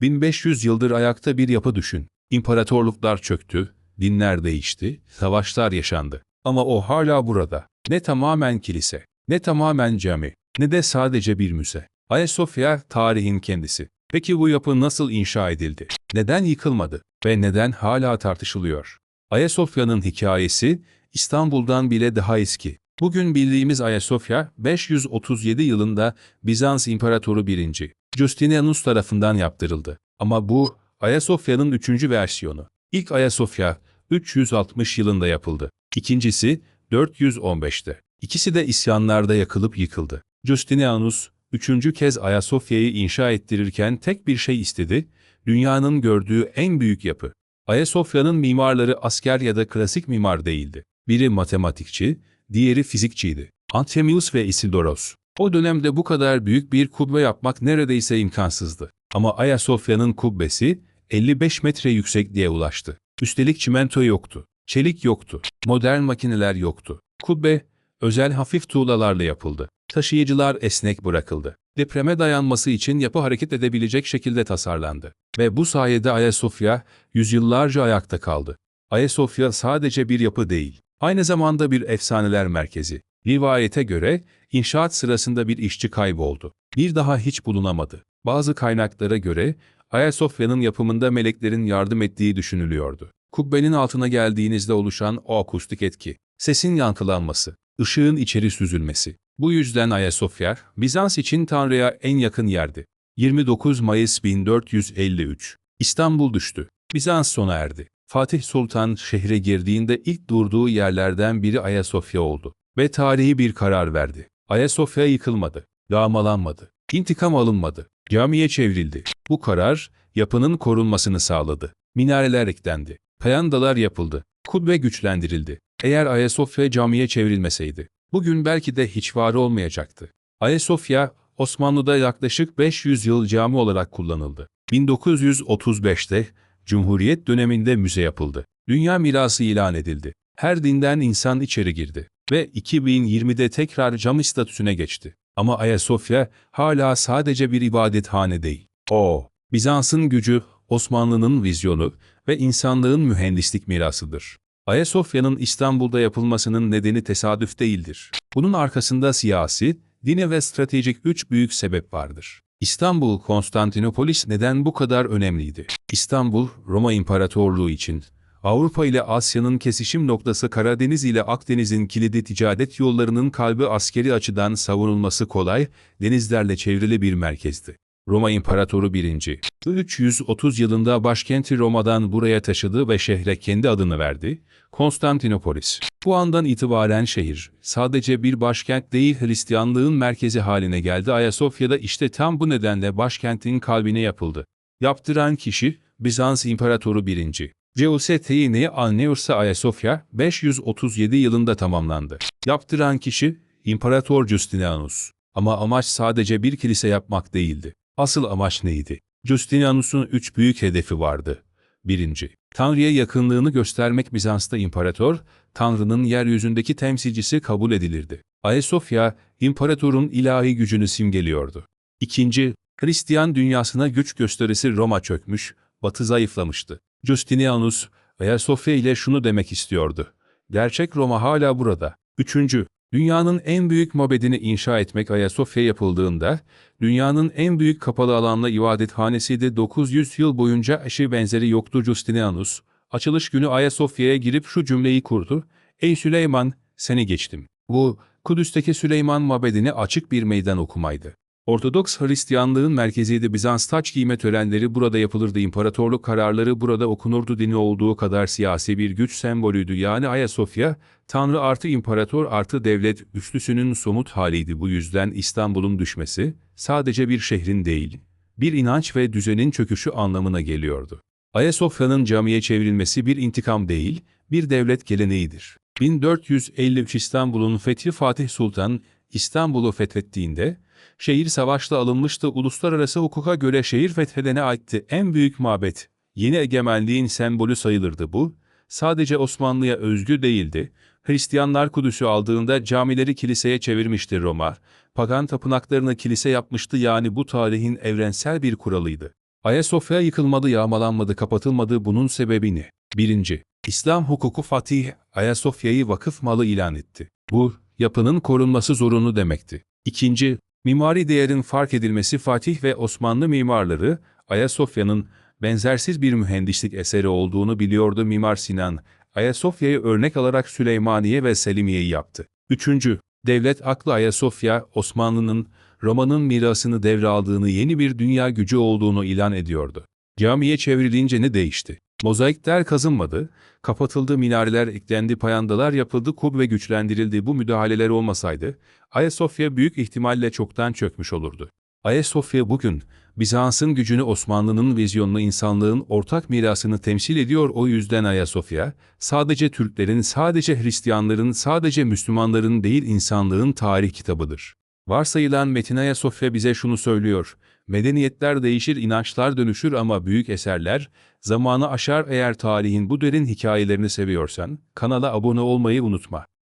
1500 yıldır ayakta bir yapı düşün. İmparatorluklar çöktü, dinler değişti, savaşlar yaşandı. Ama o hala burada. Ne tamamen kilise, ne tamamen cami, ne de sadece bir müze. Ayasofya tarihin kendisi. Peki bu yapı nasıl inşa edildi? Neden yıkılmadı? Ve neden hala tartışılıyor? Ayasofya'nın hikayesi İstanbul'dan bile daha eski. Bugün bildiğimiz Ayasofya 537 yılında Bizans İmparatoru 1. Justinianus tarafından yaptırıldı. Ama bu Ayasofya'nın üçüncü versiyonu. İlk Ayasofya 360 yılında yapıldı. İkincisi 415'te. İkisi de isyanlarda yakılıp yıkıldı. Justinianus üçüncü kez Ayasofya'yı inşa ettirirken tek bir şey istedi, dünyanın gördüğü en büyük yapı. Ayasofya'nın mimarları asker ya da klasik mimar değildi. Biri matematikçi, diğeri fizikçiydi. Anthemius ve Isidoros. O dönemde bu kadar büyük bir kubbe yapmak neredeyse imkansızdı. Ama Ayasofya'nın kubbesi 55 metre yüksekliğe ulaştı. Üstelik çimento yoktu, çelik yoktu, modern makineler yoktu. Kubbe, özel hafif tuğlalarla yapıldı. Taşıyıcılar esnek bırakıldı. Depreme dayanması için yapı hareket edebilecek şekilde tasarlandı. Ve bu sayede Ayasofya yüzyıllarca ayakta kaldı. Ayasofya sadece bir yapı değil, aynı zamanda bir efsaneler merkezi. Rivayete göre inşaat sırasında bir işçi kayboldu. Bir daha hiç bulunamadı. Bazı kaynaklara göre Ayasofya'nın yapımında meleklerin yardım ettiği düşünülüyordu. Kubbenin altına geldiğinizde oluşan o akustik etki, sesin yankılanması, ışığın içeri süzülmesi. Bu yüzden Ayasofya, Bizans için Tanrı'ya en yakın yerdi. 29 Mayıs 1453 İstanbul düştü. Bizans sona erdi. Fatih Sultan şehre girdiğinde ilk durduğu yerlerden biri Ayasofya oldu. Ve tarihi bir karar verdi. Ayasofya yıkılmadı, yağmalanmadı, intikam alınmadı, camiye çevrildi. Bu karar, yapının korunmasını sağladı. Minareler eklendi, payandalar yapıldı, kubbe güçlendirildi. Eğer Ayasofya camiye çevrilmeseydi, bugün belki de hiç var olmayacaktı. Ayasofya, Osmanlı'da yaklaşık 500 yıl cami olarak kullanıldı. 1935'te, Cumhuriyet döneminde müze yapıldı. Dünya mirası ilan edildi. Her dinden insan içeri girdi ve 2020'de tekrar cami statüsüne geçti. Ama Ayasofya hala sadece bir ibadethane değil. O, Bizans'ın gücü, Osmanlı'nın vizyonu ve insanlığın mühendislik mirasıdır. Ayasofya'nın İstanbul'da yapılmasının nedeni tesadüf değildir. Bunun arkasında siyasi, dini ve stratejik üç büyük sebep vardır. İstanbul, Konstantinopolis neden bu kadar önemliydi? İstanbul, Roma İmparatorluğu için Avrupa ile Asya'nın kesişim noktası Karadeniz ile Akdeniz'in kilidi ticaret yollarının kalbi askeri açıdan savunulması kolay, denizlerle çevrili bir merkezdi. Roma İmparatoru 1. 330 yılında başkenti Roma'dan buraya taşıdı ve şehre kendi adını verdi, Konstantinopolis. Bu andan itibaren şehir, sadece bir başkent değil Hristiyanlığın merkezi haline geldi Ayasofya'da işte tam bu nedenle başkentin kalbine yapıldı. Yaptıran kişi, Bizans İmparatoru 1. Giuseppe Anneursa Ayasofya 537 yılında tamamlandı. Yaptıran kişi İmparator Justinianus. Ama amaç sadece bir kilise yapmak değildi. Asıl amaç neydi? Justinianus'un üç büyük hedefi vardı. 1. Tanrı'ya yakınlığını göstermek Bizans'ta imparator, Tanrı'nın yeryüzündeki temsilcisi kabul edilirdi. Ayasofya, imparatorun ilahi gücünü simgeliyordu. 2. Hristiyan dünyasına güç gösterisi Roma çökmüş, Batı zayıflamıştı. Justinianus, Ayasofya ile şunu demek istiyordu. Gerçek Roma hala burada. Üçüncü, dünyanın en büyük mabedini inşa etmek Ayasofya yapıldığında, dünyanın en büyük kapalı alanlı ibadethanesiydi 900 yıl boyunca eşi benzeri yoktu Justinianus. Açılış günü Ayasofya'ya girip şu cümleyi kurdu. Ey Süleyman, seni geçtim. Bu, Kudüs'teki Süleyman mabedini açık bir meydan okumaydı. Ortodoks Hristiyanlığın merkeziydi. Bizans taç giyme törenleri burada yapılırdı. İmparatorluk kararları burada okunurdu. Dini olduğu kadar siyasi bir güç sembolüydü. Yani Ayasofya, Tanrı artı imparator artı devlet üçlüsünün somut haliydi. Bu yüzden İstanbul'un düşmesi, sadece bir şehrin değil, bir inanç ve düzenin çöküşü anlamına geliyordu. Ayasofya'nın camiye çevrilmesi bir intikam değil, bir devlet geleneğidir. 1453 İstanbul'un fethi Fatih Sultan, İstanbul'u fethettiğinde, Şehir savaşla alınmıştı. Uluslararası hukuka göre şehir fethedene aitti. En büyük mabet. Yeni egemenliğin sembolü sayılırdı bu. Sadece Osmanlı'ya özgü değildi. Hristiyanlar Kudüs'ü aldığında camileri kiliseye çevirmişti Roma. Pagan tapınaklarını kilise yapmıştı yani bu tarihin evrensel bir kuralıydı. Ayasofya yıkılmadı, yağmalanmadı, kapatılmadı. Bunun sebebi ne? 1. İslam hukuku Fatih, Ayasofya'yı vakıf malı ilan etti. Bu, yapının korunması zorunlu demekti. 2. Mimari değerin fark edilmesi Fatih ve Osmanlı mimarları, Ayasofya'nın benzersiz bir mühendislik eseri olduğunu biliyordu Mimar Sinan, Ayasofya'yı örnek alarak Süleymaniye ve Selimiye'yi yaptı. 3. Devlet aklı Ayasofya, Osmanlı'nın Roma'nın mirasını devraldığını yeni bir dünya gücü olduğunu ilan ediyordu. Camiye çevrilince ne değişti? Mozaikler kazınmadı, kapatıldı minareler eklendi payandalar yapıldı kubbe güçlendirildi bu müdahaleler olmasaydı, Ayasofya büyük ihtimalle çoktan çökmüş olurdu. Ayasofya bugün, Bizans'ın gücünü Osmanlı'nın vizyonlu insanlığın ortak mirasını temsil ediyor o yüzden Ayasofya, sadece Türklerin, sadece Hristiyanların, sadece Müslümanların değil insanlığın tarih kitabıdır. Varsayılan Metin Ayasofya bize şunu söylüyor, medeniyetler değişir, inançlar dönüşür ama büyük eserler, zamanı aşar eğer tarihin bu derin hikayelerini seviyorsan, kanala abone olmayı unutma.